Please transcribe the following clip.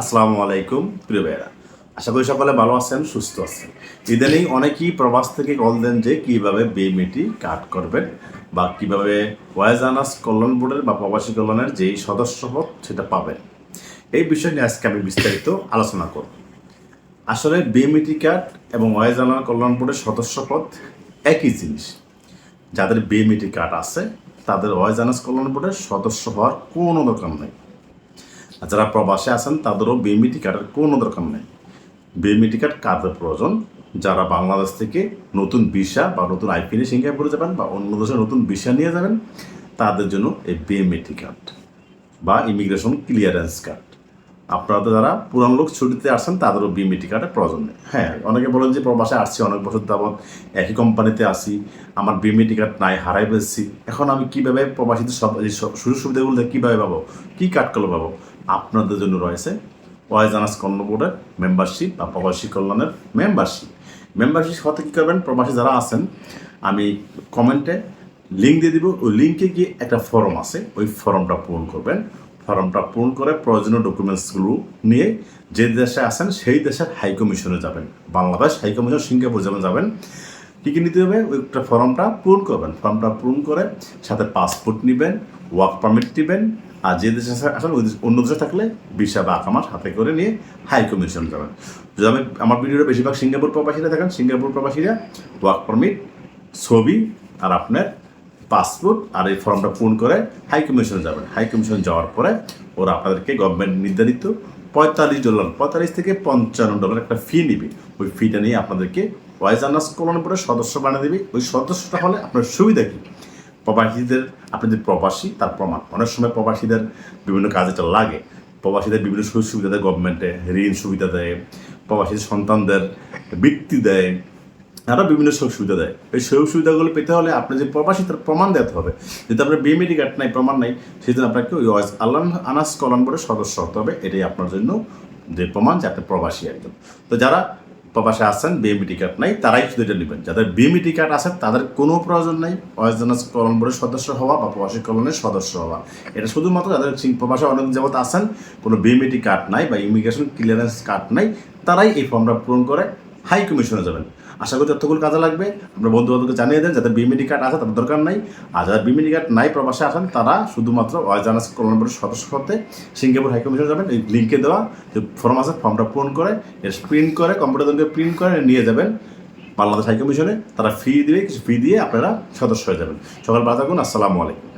আসসালামু আলাইকুম, প্রিয় ভাইয়েরা। আশা করি সকলে ভালো আছেন, সুস্থ আছেন। ইদানিং অনেকেই প্রবাস থেকে কল দেন যে কীভাবে বেমিটি কাট করবেন বা কীভাবে ওয়াইজানাস কল্যাণ বোর্ডের বা প্রবাসী কল্যাণের যেই সদস্যপদ সেটা পাবেন। এই বিষয় নিয়ে আজকে আমি বিস্তারিত আলোচনা করব। আসলে বিএমইটি কার্ড এবং ওয়াইজানা কল্যাণ বোর্ডের সদস্যপদ একই জিনিস। যাদের বিএমইটি কার্ড আছে, তাদের ওয়াইজানাস কল্যাণ বোর্ডের সদস্য হওয়ার কোনো দরকার নেই। আর যারা প্রবাসে আছেন, তাদেরও বিএমইটি কার্ডের কোনো দরকার নেই। বিএমইটি কার্ড কাদের প্রয়োজন, যারা বাংলাদেশ থেকে নতুন ভিসা বা নতুন আইপিএনে সিঙ্গাপুরে যাবেন বা অন্য দেশে নতুন ভিসা নিয়ে যাবেন, তাদের জন্য এই বিএমইটি কার্ড বা ইমিগ্রেশন ক্লিয়ারেন্স কার্ড আপনারা যারা পুরান লোক ছুটিতে আসছেন তাদেরও বিএমইটি কার্ডের প্রয়োজন নেই। হ্যাঁ অনেকে বলেন যে প্রবাসে আসছি, অনেক বছর যাবৎ একই কোম্পানিতে আসি আমার বিএমইটি কার্ড নাই, হারাই ফেলছি। এখন আমি কীভাবে প্রবাসীদের সব সুযোগ সুবিধাগুলো কীভাবে পাবো? কী কার্ড করলে পাবো? আপনাদের জন্য রয়েছে ওয়াইজানাস কর্ণ বোর্ডের মেম্বারশিপ বা প্রবাসী কল্যাণের মেম্বারশিপ মেম্বারশিপ হতে কী করবেন? প্রবাসী যারা আছেন, আমি কমেন্টে লিঙ্ক দিয়ে দিব। ওই লিঙ্কে গিয়ে একটা ফর্ম আছে। ওই ফর্মটা পূরণ করবেন। ফর্মটা পূরণ করে প্রয়োজনীয় ডকুমেন্টসগুলো নিয়ে যে দেশে আছেন, সেই দেশের হাইকমিশনে যাবেন। বাংলাদেশ হাই কমিশন সিঙ্গাপুর যেমন যাবেন কী কী নিতে হবে ওই একটা ফর্মটা পূরণ করবেন। ফর্মটা পূরণ করে সাথে পাসপোর্ট নেবেন ওয়ার্ক পারমিট নেবেন আর যে দেশে আসেন ওই অন্য দেশে থাকলে ভিসা বা আকামার হাতে করে নিয়ে হাই কমিশন যাবেন যদি আমি আমার ভিডিওটা বেশিরভাগ সিঙ্গাপুর প্রবাসীরা দেখেন, সিঙ্গাপুর প্রবাসীরা ওয়ার্ক পারমিট ছবি আর আপনার পাসপোর্ট আর এই ফর্মটা পূরণ করে হাই কমিশনে যাবেন। হাই কমিশন যাওয়ার পরে ওরা আপনাদেরকে গভর্নমেন্ট নির্ধারিত পঁয়তাল্লিশ ডলার পঁয়তাল্লিশ থেকে পঞ্চান্ন ডলার একটা ফি নিবে। ওই ফিটা নিয়ে আপনাদেরকে ওয়াইজানাস কলন বোর্ডের সদস্য বানিয়ে দেবে। ওই সদস্যটা হলে আপনার সুবিধা কী? প্রবাসীদের, আপনি যে প্রবাসী, তার প্রমাণ। অনেক সময় প্রবাসীদের বিভিন্ন কাজে লাগে। প্রবাসীদের বিভিন্ন সুযোগ সুবিধা দেয় গভর্নমেন্টে ঋণ সুবিধা দেয়। প্রবাসীদের সন্তানদের বৃত্তি দেয়। আরও বিভিন্ন সুযোগ সুবিধা দেয়। এই সুযোগ সুবিধাগুলো পেতে হলে আপনি যে প্রবাসী, তার প্রমাণ দিতে হবে। যদি আপনার বিএমএডি কার্ড নাই, প্রমাণ নাই জন্য আপনাকে ওই আল্লাহ আনাস কলন বোর্ডের সদস্য হতে হবে। এটাই আপনার জন্য যে প্রমাণ যে আপনি প্রবাসী একজন। তো যারা প্রবাসে আসছেন বিএমইটি কার্ড নাই, তারাই শুধু এটা নেবেন। যাদের বিএমইটি কার্ড আছে, তাদের কোনো প্রয়োজন নাই ওয়াইজনাস কলন বোর্ডের সদস্য হওয়া বা প্রবাসী কলনের সদস্য হওয়া। এটা শুধুমাত্র যাদের প্রবাসে অনেক যাবৎ আসেন কোনো বিএমইটি কার্ড নাই বা ইমিগ্রেশন ক্লিয়ারেন্স কার্ড নাই, তারাই এই ফর্মটা পূরণ করে। হাই কমিশনে যাবেন। আশা করি তথ্যগুলো কাজে লাগবে। আপনার বন্ধু বান্ধবকে জানিয়ে দেন যাদের বিএমইটি কার্ড আছে, তাদের দরকার নাই। আর যাদের বিএমইটি কার্ড নাই প্রবাসে আসেন, তারা শুধুমাত্র ওয়াইজানাস কল্যাণ বোর্ডের সদস্য হতে সিঙ্গাপুর হাই কমিশনে যাবেন। এই লিঙ্কে দেওয়া যে ফর্ম আছে ফর্মটা পূরণ করে, এর প্রিন্ট করে কম্পিউটার প্রিন্ট করে নিয়ে যাবেন বাংলাদেশ হাই কমিশনে। তারা ফি দিবে, কিছু ফি দিয়ে আপনারা সদস্য হয়ে যাবেন। সকাল বাজার আসসালামু আলাইকুম।